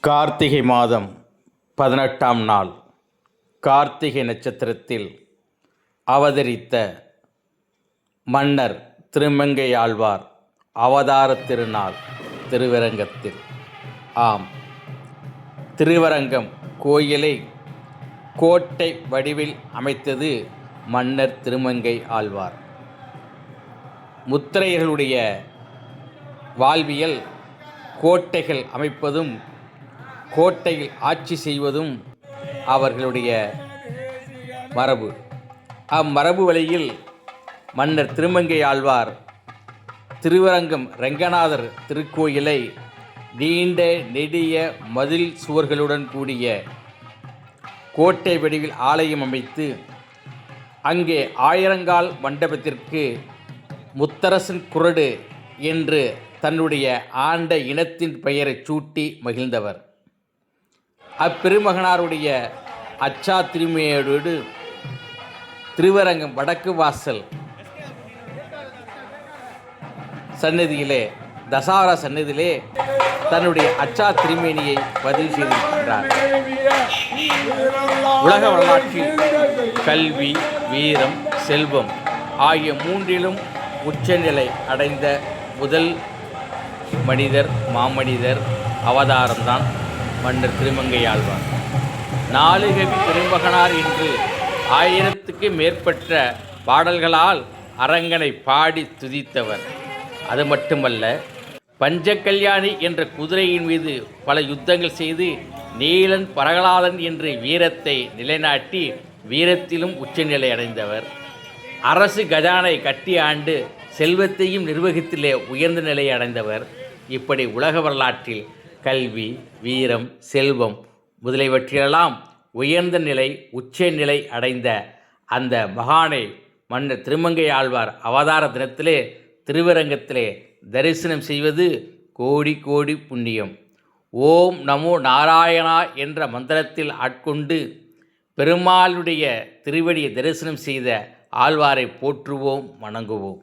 கார்த்திகை மாதம் பதினெட்டாம் நாள். கார்த்திகை நட்சத்திரத்தில் அவதரித்த மன்னர் திருமங்கை ஆழ்வார் அவதார திருநாள் திருவரங்கத்தில். ஆம். திருவரங்கம் கோயிலை கோட்டை வடிவில் அமைத்தது மன்னர் திருமங்கை ஆழ்வார். முத்திரையர்களுடைய வாழ்வியல் கோட்டைகள் அமைப்பதும் கோட்டையில் ஆட்சி செய்வதும் அவர்களுடைய மரபு. அம்மரபு வழியில் மன்னர் திருமங்கை ஆழ்வார் திருவரங்கம் ரங்கநாதர் திருக்கோயிலை நீண்ட நெடிய மதில் சுவர்களுடன் கூடிய கோட்டை வடிவில் ஆலயம் அமைத்து அங்கே ஆயிரங்கால் மண்டபத்திற்கு முத்தரசன் குரடு என்று தன்னுடைய ஆண்ட இனத்தின் பெயரை சூட்டி மகிழ்ந்தவர். அப்பெருமகனாருடைய அச்சா திருமையோடு திருவரங்கம் வடக்கு வாசல் சன்னதியிலே தசாவர சன்னதியிலே தன்னுடைய அச்சா திருமேனியை பதிவு செய்திருக்கின்றார். உலக வரலாற்றில் கல்வி வீரம் செல்வம் ஆகிய மூன்றிலும் உச்சநிலை அடைந்த முதல் மனிதர் மாமனிதர் அவதாரம்தான் மன்னர் திருமங்கை ஆழ்வார். நாலுகவி திருமகனார் என்று ஆயிரத்துக்கு மேற்பட்ட பாடல்களால் அரங்கனை பாடி துதித்தவர். அது மட்டுமல்ல பஞ்சகல்யாணி என்ற குதிரையின் மீது பல யுத்தங்கள் செய்து நீலன் பரகலாதன் என்று வீரத்தை நிலைநாட்டி வீரத்திலும் உச்சநிலை அடைந்தவர். அரசு கஜானை கட்டி ஆண்டு செல்வத்தையும் நிர்வகித்திலே உயர்ந்த நிலையை அடைந்தவர். இப்படி உலக வரலாற்றில் கல்வி வீரம் செல்வம் முதலியவற்றிலெல்லாம் உயர்ந்த நிலை உச்ச நிலை அடைந்த அந்த மகானை மன்னர் திருமங்கை ஆழ்வார் அவதார தினத்திலே திருவரங்கத்திலே தரிசனம் செய்வது கோடி கோடி புண்ணியம். ஓம் நமோ நாராயணா என்ற மந்திரத்தில் ஆட்கொண்டு பெருமாளுடைய திருவடியை தரிசனம் செய்த ஆழ்வாரை போற்றுவோம் வணங்குவோம்.